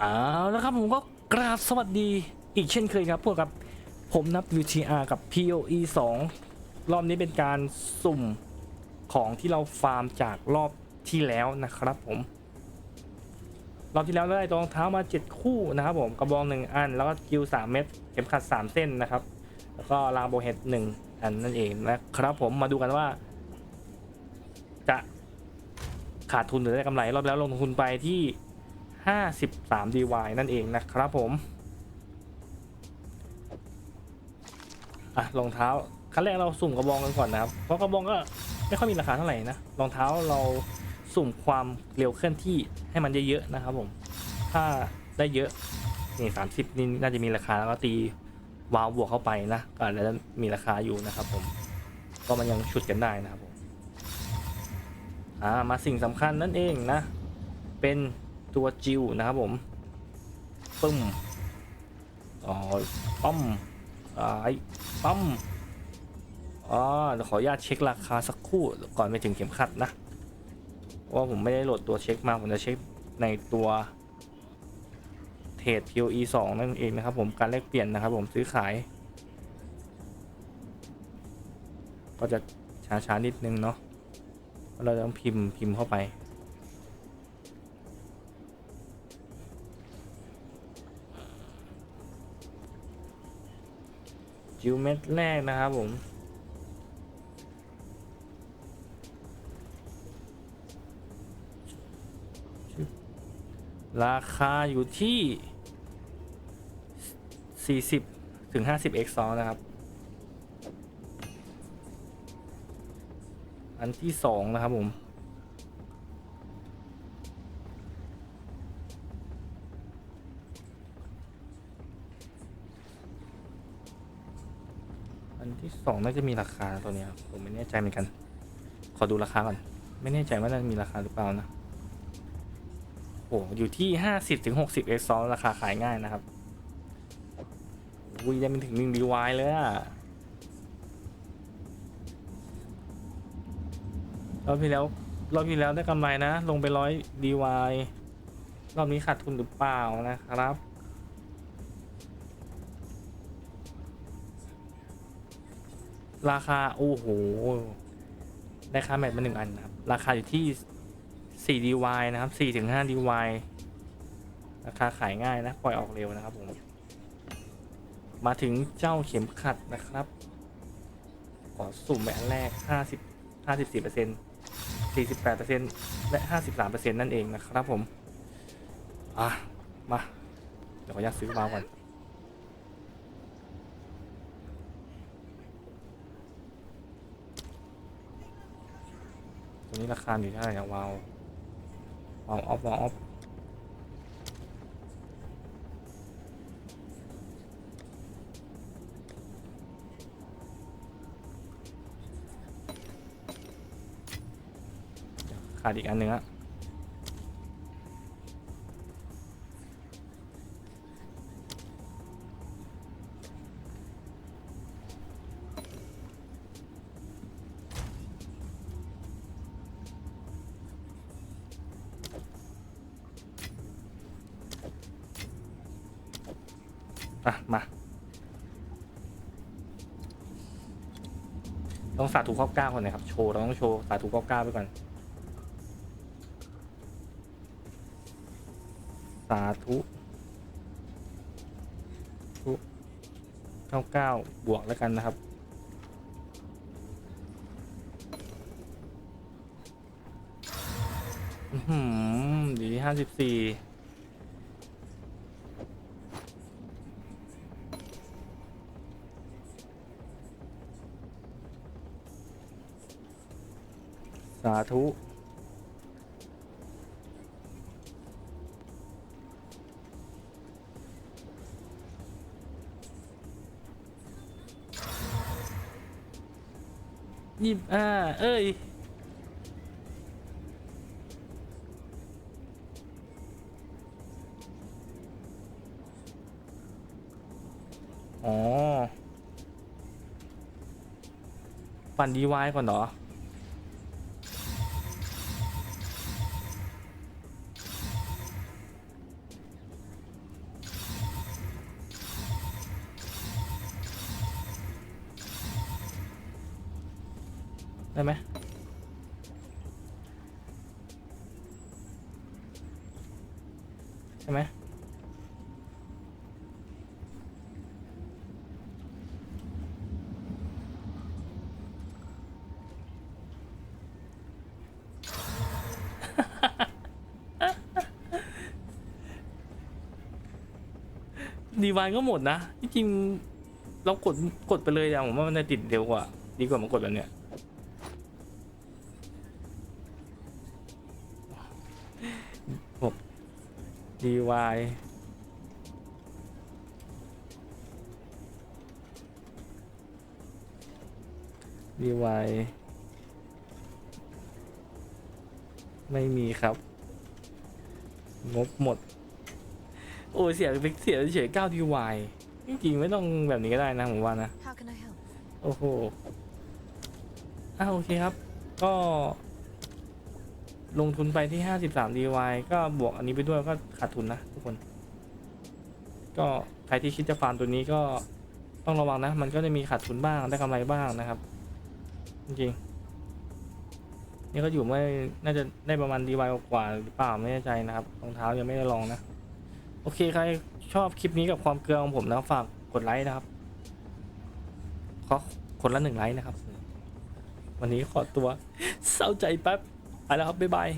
เอาแล้วครับผมก็กราบสวัสดีอีกเช่นเคยครับพวกกับผมนับ UTR กับ POE 2 รอบนี้เป็นการสุ่มของที่เราฟาร์มจากรอบที่แล้วนะครับผม รอบที่แล้วได้รองเท้ามา 7 คู่นะครับผมกระบองหนึ่งอัน แล้วก็กิว3เม็ดเข็มขัด 3 เส้นนะครับ แล้วก็ลาโบเฮดหนึ่งอันนั่นเองนะครับผมมาดูกันว่า จะขาดทุนหรือได้กำไรรอบแล้วลงทุนไปที่ 53 DY นั่นเองนะครับผม อะรองเท้าขั้นแรกเราสุ่มกระบองกันก่อนนะครับ เพราะกระบองก็ไม่ค่อยมีราคาเท่าไหร่นะ รองเท้าเราสุ่มความเร็วเคลื่อนที่ให้มันเยอะๆนะครับผม ถ้าได้เยอะนี่สามสิบนี่น่าจะมีราคาแล้วก็ตีวาวบวกเข้าไปนะก็อาจจะมีราคาอยู่นะครับผม ก็มันยังฉุดกันได้นะครับผม อ่ามาสิ่งสำคัญนั่นเองนะ เป็น ตัวจิวนะครับผมปึ้มอ๋อป้อมอ่าไอ้ป้อมอ๋อเดี๋ยวขออนุญาตเช็คราคาสักครู่ก่อนไปถึงเข็มขัดนะเพราะว่าผมไม่ได้โหลดตัวเช็คมา ผมจะเช็คในตัวเทรด POE 2 นั่นเองนะครับผมการแลกเปลี่ยนนะครับผมซื้อขาย ก็จะช้าๆนิดนึงเนาะเราต้องพิมพ์พิมพ์เข้าไป จิวเม็ดแรกนะครับผมราคาอยู่ที่ 40 ถึง 50 x 2นะครับ อันที่สองนะครับผม อันที่สองน่าจะมีราคาตัวนี้ครับผมไม่แน่ใจเหมือนกัน ขอดูราคาก่อน ไม่แน่ใจว่าน่าจะมีราคาหรือเปล่านะโอ้อยู่ที่ห้าสิบถึงหกสิบเอ็กซ์ซอราคาขายง่ายนะครับอุ้ยได้เป็นถึงหนึ่งดีวายเลยอะรอบที่แล้วรอบที่แล้วได้กำไรนะ ลงไปร้อยดีวายรอบนี้ขาดทุนหรือเปล่านะครับ ราคา โอ้โห ได้ค่าแมทมาหนึ่งอันนะครับ ราคาอยู่ที่4 DY นะครับ4ถึง5 DY ราคาขายง่ายนะ ปล่อยออกเร็วนะครับผม มาถึงเจ้าเข็มขัดนะครับ ขอสุ่มไปอันแรก 50 54เปอร์เซ็นต์48เปอร์เซ็นต์และ 53เปอร์เซ็นต์นั่นเองนะครับผม อะ มา เดี๋ยวขออนุญาตซื้อมาก่อน ตัวนี้ราคาอยู่เท่าไหร่นะวาววาวออฟวาวออฟขาดอีกอันหนึ่งอะ อะ มา ต้องสาธุข้อเก้าก่อนนะครับ โชว์ เราต้องโชว์สาธุข้อเก้าไปก่อน สาธุทุเก้าเก้าบวกแล้วกันนะครับอืมดีห้าสิบสี่ สาธุยี่สิบห้าเอ้ย อ๋อ ปั่นดีวายก่อนเหรอ ได้ไหมใช่ไหมดีวานก็หมดนะที่จริงเรากดกดไปเลยอะผมว่ามันจะติดเร็วกว่า ดีกว่ามากดแบบเนี้ย ดีวายดีวายไม่มีครับ งบหมด โอ้ยเสียไปเสียเฉยเก้าดีวายจริงๆไม่ต้องแบบนี้ก็ได้นะผมว่านะ How can I help? โอ้โหอะโอเคครับ ก็ ลงทุนไปที่ 53 DY ก็บวกอันนี้ไปด้วยก็ขาดทุนนะทุกคน ก็ใครที่คิดจะฟาร์มตัวนี้ก็ต้องระวังนะ มันก็จะมีขาดทุนบ้างได้กำไรบ้างนะครับ จริงๆนี่ก็อยู่ไม่น่าจะได้ประมาณ DY กว่าหรือเปล่าไม่แน่ใจนะครับรองเท้ายังไม่ได้ลองนะ โอเคใครชอบคลิปนี้กับความเกลือของผมนะฝากกดไลค์นะครับขอคนละหนึ่งไลค์นะครับ วันนี้ขอตัวเศร้าใจแป๊บ ไปแล้วครับบ๊ายบาย